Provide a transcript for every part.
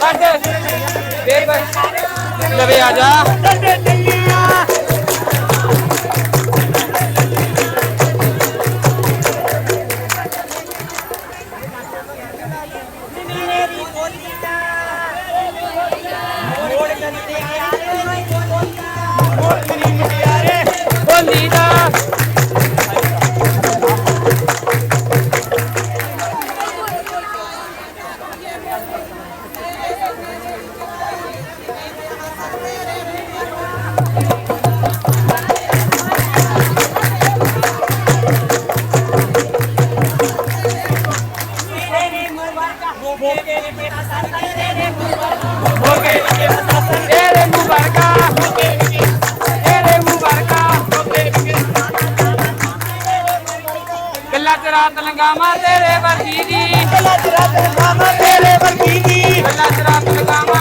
ਬਸ ਫੇਰ ਬਸ। ਲਵੇ ਆ ਜਾ। ਰਾਤ ਲੰਗਾਵਾ ਤੇਰੇ ਵਰਗੀ ਦੀ ਗੱਲਾਂ ਰਾਤ ਲੰਗਾਵਾ ਤੇਰੇ ਵਰਗੀ ਦੀ। ਗੱਲਾਂ ਰਾਤ ਲੰਗਾਵਾ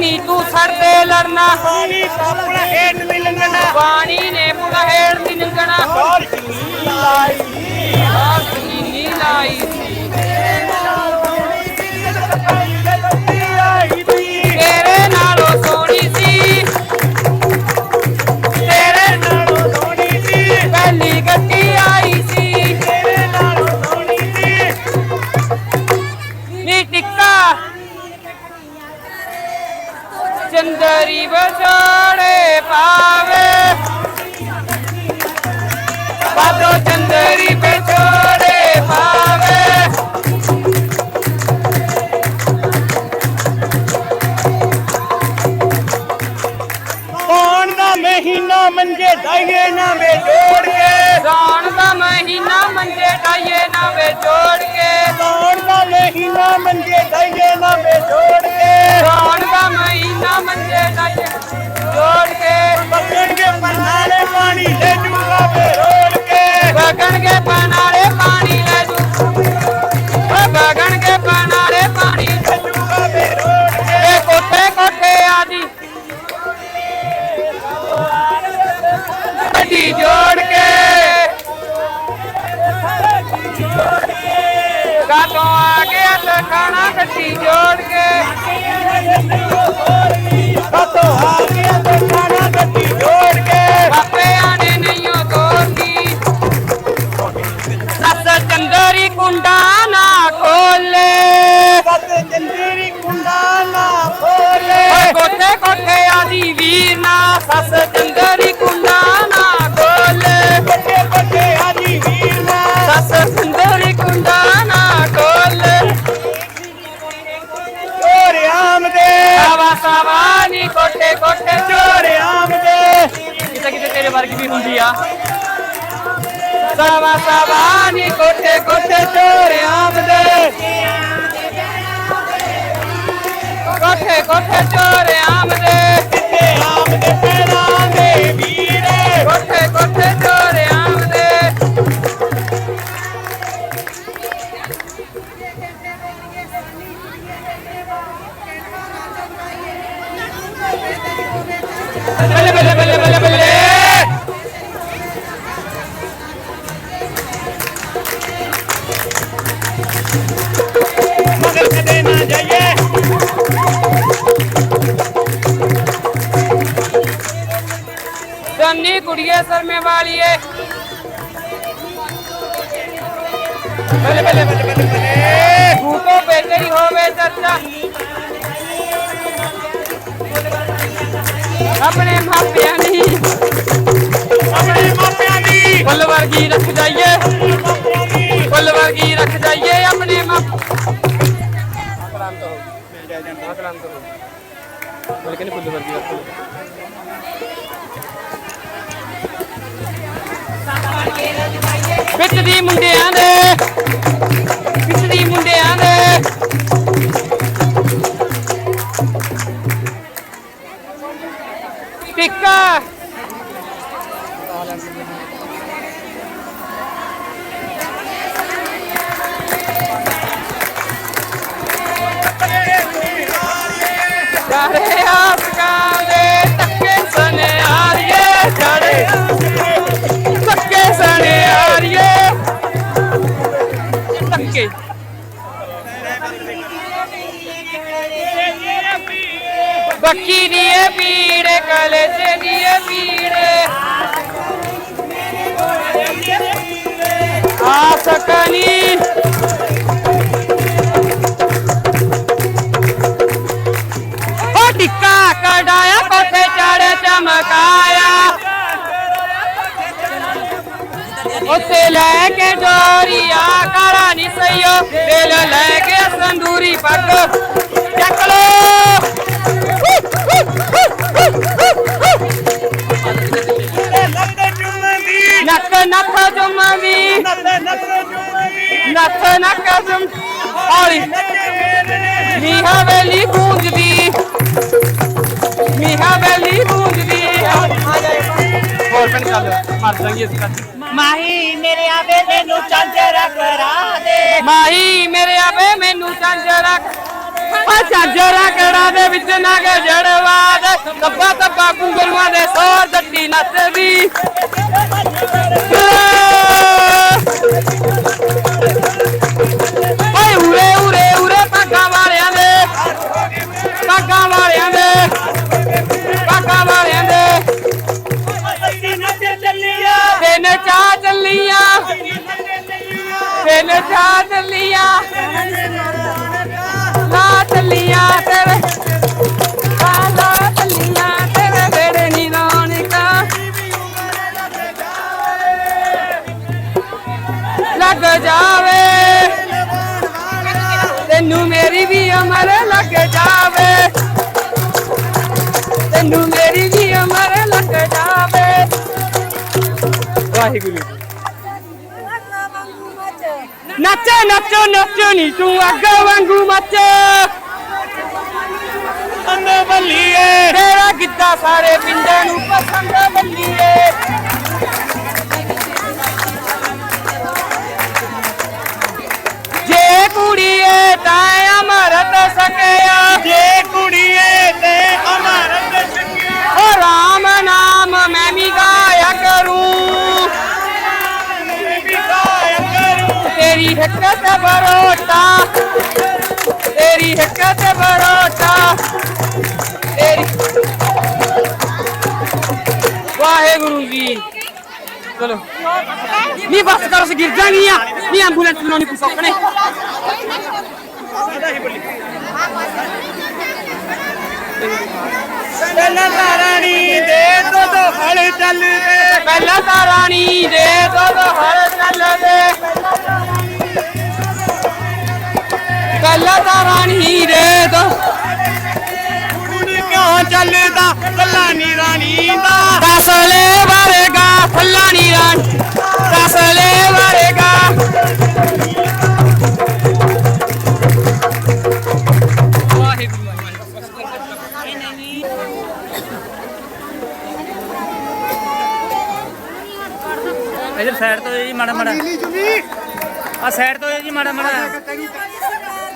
ਨੀ ਤੂੰ ਸਰਦੇ ਲੜਨਾ। ਪਾਣੀ ਨੇ ਪੁਲਹੇੜ ਦੀ ਨੰਗਣਾ ਚੰਦਰੀ ਬਸਾੜੇ ਪਾਵੇ। ਬਾਦੋ ਚੰਦਰੀ ਬਸਾੜੇ ਪਾਵੇ ਮਹੀਨਾ ਮੰਜੇ ਡਾਈਏ ਨਾ ਵੇ ਜੋੜ ਕੇ। ਸਾਉਣ ਦਾ ਮਹੀਨਾ ਮੰਜੇ ਡਾਈਏ ਨਾ ਵੇ ਜੋੜ ਕੇ। ਸਾਉਣ ਦਾ ਮਹੀਨਾ ਮੰਜੇ ਡਾਈਏ ਨਾ ਵੇ ਜੋੜ ਕੇ। ਸਾਉਣ ਦਾ ਮਹੀਨਾ ਮੰਜੇ ਡਾਈਏ ਜੋੜ ਕੇ। ਬਗਣਗੇ ਪਨਾਲੇ ਪਾਣੀ ਲੈ ਜੂਗਾ ਵੇ ਰੋੜ ਕੇ। ਬਗਣਗੇ ਪਨਾਲੇ ਨਾ ਕੱਟੀ ਜੋ ਕੋਠੇ ਚੋਰ ਆਮਦੇ ਜਿੱਥੇ ਆਮਦੇ ਪੈਰਾਂ ਦੇ ਵੀਰੇ। ਕੋਠੇ ਕੋਠੇ ਚੋਰ ਆਮਦੇ ਬੱਲੇ ਬੱਲੇ ਬੱਲੇ ਬੱਲੇ वाली है। बले बले बले बले बले। भूखो बेहतरी हो गए चर्चा। अपने मापिया अपने मापिया रख जाइए। रख जाइए अपने लेकिन वर्गी रख ਵਿੱਚ ਦੀ ਮੁੰਡਿਆਂ ਦੇ, ਵਿੱਚ ਦੀ ਮੁੰਡਿਆਂ ਦੇ। ਟਿੱਕਾ ਚਾਰੇ ਆਸਕਾਂ ਦੇ ਟੱਕੇ ਸਨਿਆਰੀਏ ਚਾਰੇ ਟੱਕੇ ਸਨਿਆਰੀਏ ਟੱਕੇ ਬੱਕੀ ਦੀਏ ਪੀੜੇ ਕਲੇਜੇ ਦੀਏ ਪੀੜੇ। ਆ ਸਕਨੀ ਪੱਗ ਚੱਕ ਲੋ ਨੱਕ ਨੱਕ ਜੁਮਵੀ ਨੱਕ ਨੱਕ ਜੁਮ ਹੌਲੀ। ਨੀ ਹਵੇਲੀ ਗੂੰਜਦੀ ਨੀ ਹਵੇਲੀ ਗੂੰਜਦੀ ਹੋਰ ਪਿੰਡ ਚੱਲ ਮਰ ਜਾਈਏ ਇਸ ਕਰ ਮਾਹੀ ਮੇਰੇ ਆਵੇ ਮੈਨੂੰ ਰੱਖ ਕਰਾ ਦੇ। ਮਾਹੀ ਮੇਰੇ ਆਵੇ ਮੈਨੂੰ ਚਾਂਜਰਾ ਆ ਚਾਂਜਰਾ ਕੜਾ ਦੇ ਵਿੱਚ ਨਗ ਜੜਵਾ ਦੇ ਤੱਬਾ ਤੱਬਾ ਕੁੰਗਲੂਆਂ ਦੇ ਸੋਰ ਦੱਟੀ ਨੱਚਦੀ ਓਏ ਉਰੇ ਉਰੇ ਉਰੇ ਪੱਗਾਂ ਵਾਲਿਆਂ ਦੇ। ਪੱਗਾਂ ਵਾਲਿਆਂ ਦੇ। ਤਿੰਨ ਚਾਹ ਚੱਲੀਆਂ ਲਾ ਤੇਰੇ। ਲਾ ਲਾ ਤੇਰੇ ਬੇੜੇ ਨੀ ਰੌਣਕਾਂ। ਲੱਗ ਜਾਵੇ। ਤੈਨੂੰ ਮੇਰੀ ਵੀ ਉਮਰ ਲੱਗ ਜਾਵੇ। ਤੈਨੂੰ ਮੇਰੀ ਵੀ ਉਮਰ ਲੱਗ ਜਾਵੇ। ਵਾਹਿਗੁਰੂ ਨੱਚ ਨੱਚ ਨੱਚ ਨੀ ਤੂੰ ਅੱਗ ਵਾਂਗੂ ਮੱਚ ਅੰਨੇ ਬੱਲੀਏ ਤੇਰਾ ਗਿੱਧਾ ਸਾਰੇ ਪਿੰਡਾਂ ਨੂੰ ਪਸੰਦ ਬੱਲੀਏ ਜੇ ਕੁੜੀਏ ਤਾਂ ਅਮਰਤ ਸਕਿਆ ਜੇ ਕੁੜੀਏ ਤੇ ਤੇਰੀ ਹਿੱਕ ਤੇ ਬਰੋਟਾ ਤੇਰੀ ਵਾਹਿਗੁਰੂ ਜੀ। ਚਲੋ। ਨਹੀਂ ਬਸ ਕਰੋ ਸੇ ਗਿਰ ਜਾਣਗੀਆਂ ਨਹੀਂ ਐਂਬੂਲੈਂਸ ਬਣਾਉਣੀ ਕੁਛ ਔਖਣੇ ਪਹਿਲਾਂ ਤਾਂ ਰਾਣੀ ਦੇ ਦੋ ਦੋ ਹਲ ਚੱਲਦੇ। ਪਹਿਲਾਂ ਤਾਂ ਰਾਣੀ ਦੇ ਦੋ ਦੋ ਹਰ ਚੱਲਦੇ। ਰਾਣੀ ਦੇ ਕਿਉਂ ਚੱਲਦਾ ਕੱਲਾ ਨੀ ਰਾਣੀ ਦਾ? ਵਰਗਾ ਵਰਗਾ। ਇਧਰ ਸਾਈਡ ਤੋਂ ਜੀ ਮਾੜਾ ਮਾੜਾ। ਆ ਸਾਈਡ ਤੋਂ ਜੀ ਮਾੜਾ ਮਾੜਾ।